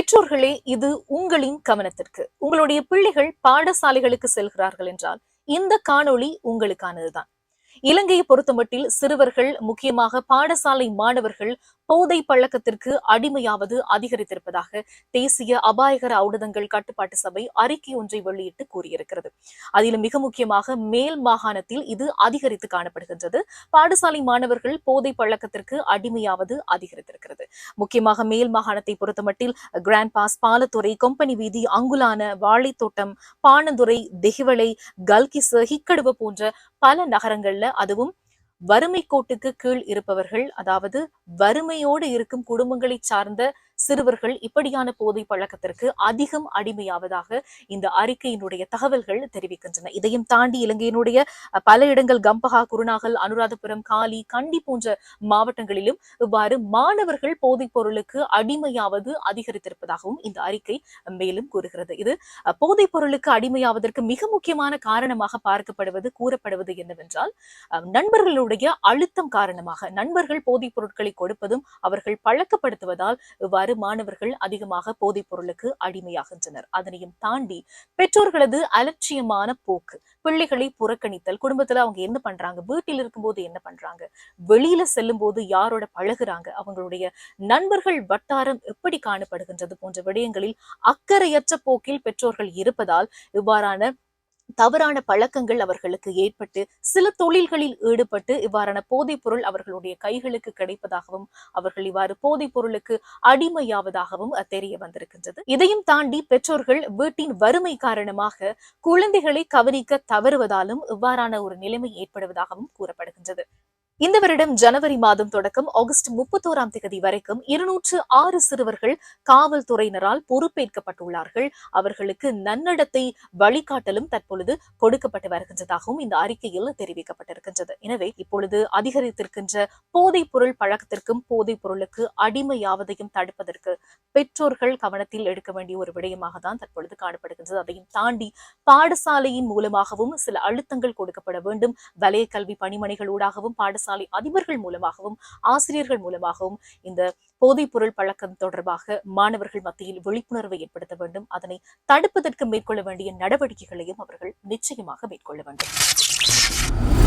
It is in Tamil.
பெற்றோர்களே இது உங்களின் கவனத்திற்கு. உங்களுடைய பிள்ளைகள் பாடசாலைகளுக்கு செல்கிறார்கள் என்றால் இந்த காணொளி உங்களுக்கானதுதான். இலங்கையை பொறுத்தமட்டில் சிறுவர்கள் முக்கியமாக பாடசாலை மாணவர்கள் போதை பழக்கத்திற்கு அடிமையாவது அதிகரித்திருப்பதாக தேசிய அபாயகர ஔடதங்கள் கட்டுப்பாட்டு சபை அறிக்கை ஒன்றை வெளியிட்டு கூறியிருக்கிறது. அதிலும் மிக முக்கியமாக மேல் மாகாணத்தில் இது அதிகரித்து காணப்படுகின்றது. பாடசாலை மாணவர்கள் போதை பழக்கத்திற்கு அடிமையாவது அதிகரித்திருக்கிறது. முக்கியமாக மேல் மாகாணத்தை பொறுத்தமட்டில் கிராண்ட் பாஸ் பாலத்துறை கொம்பனி வீதி அங்குலான வாழைத்தோட்டம் பாணந்துறை தெஹிவளை கல்கிசு ஹிக்கடுவ போன்ற பல நகரங்கள்ல அதுவும் வறுமை கோட்டுக்கு கீழ் இருப்பவர்கள் அதாவது வறுமையோடு இருக்கும் குடும்பங்களை சார்ந்த சிறுவர்கள் இப்படியான போதை பழக்கத்திற்கு அதிகம் அடிமையாவதாக இந்த அறிக்கையினுடைய தகவல்கள் தெரிவிக்கின்றன. இதையும் தாண்டி இலங்கையினுடைய பல இடங்கள் கம்பஹா குருநாகல் அனுராதபுரம் காலி கண்டி போன்ற மாவட்டங்களிலும் இவ்வாறு மாணவர்கள் போதைப் பொருளுக்கு அடிமையாவது அதிகரித்திருப்பதாகவும் இந்த அறிக்கை மேலும் கூறுகிறது. இது போதைப் பொருளுக்கு அடிமையாவதற்கு மிக முக்கியமான காரணமாக பார்க்கப்படுவது கூறப்படுவது என்னவென்றால் நண்பர்களுடைய அழுத்தம் காரணமாக நண்பர்கள் போதைப் பொருட்களை கொடுப்பதும் அவர்கள் பழக்கப்படுத்துவதால் இவ்வாறு இவ்வாறு மாணவர்கள் அதிகமாக போதைப் பொருளுக்கு அடிமையாகின்றனர். அதனையும் தாண்டி பெற்றோர்களது அலட்சியமான போக்கு பிள்ளைகளை புறக்கணித்தல் குடும்பத்துல அவங்க என்ன பண்றாங்க? வீட்டில் இருக்கும்போது என்ன பண்றாங்க? வெளியில செல்லும் போது யாரோட பழகுறாங்க? அவங்களுடைய நண்பர்கள் வட்டாரம் எப்படி காணப்படுகின்றது போன்ற விடயங்களில் அக்கறையற்ற போக்கில் பெற்றோர்கள் இருப்பதால் இவ்வாறான தவறான பழக்கங்கள் அவர்களுக்கு ஏற்பட்டு சில தொழில்களில் ஈடுபட்டு இவ்வாறான போதைப் பொருள் அவர்களுடைய கைகளுக்கு கிடைப்பதாகவும் அவர்கள் இவ்வாறு போதைப் பொருளுக்கு அடிமையாவதாகவும் தெரிய வந்திருக்கின்றது. இதையும் தாண்டி பெற்றோர்கள் வீட்டின் வறுமை காரணமாக குழந்தைகளை கவனிக்க தவறுவதாலும் இவ்வாறான ஒரு நிலைமை ஏற்படுவதாகவும் கூறப்படுகின்றது. இந்த வருடம் ஜனவரி மாதம் தொடக்கம் ஆகஸ்ட் முப்பத்தோராம் தேதி வரைக்கும் இருநூற்று ஆறு சிறுவர்கள் காவல்துறையினரால் பொறுப்பேற்கப்பட்டுள்ளார்கள். அவர்களுக்கு நன்னடத்தை வழிகாட்டலும் தற்பொழுது கொடுக்கப்பட்டு வருகின்றதாகவும் இந்த அறிக்கையில் தெரிவிக்கப்பட்டிருக்கின்றது. எனவே இப்பொழுது அதிகரித்திருக்கின்ற போதைப் பொருள் பழக்கத்திற்கும் போதைப் பொருளுக்கு அடிமையாவதையும் தடுப்பதற்கு பெற்றோர்கள் கவனத்தில் எடுக்க வேண்டிய ஒரு விடயமாக தான் தற்பொழுது காணப்படுகின்றது. அதையும் தாண்டி பாடசாலையின் மூலமாகவும் சில அழுத்தங்கள் கொடுக்கப்பட வேண்டும். வலய கல்வி பணிமனைகளூடாகவும் பாடசாலை அதிபர்கள் மூலமாகவும் ஆசிரியர்கள் மூலமாகவும் இந்த போதைப்பொருள் பழக்கம் தொடர்பாக மாணவர்கள் மத்தியில் விழிப்புணர்வை ஏற்படுத்த வேண்டும். அதனை தடுப்பதற்கு மேற்கொள்ள வேண்டிய நடவடிக்கைகளையும் அவர்கள் நிச்சயமாக மேற்கொள்ள வேண்டும்.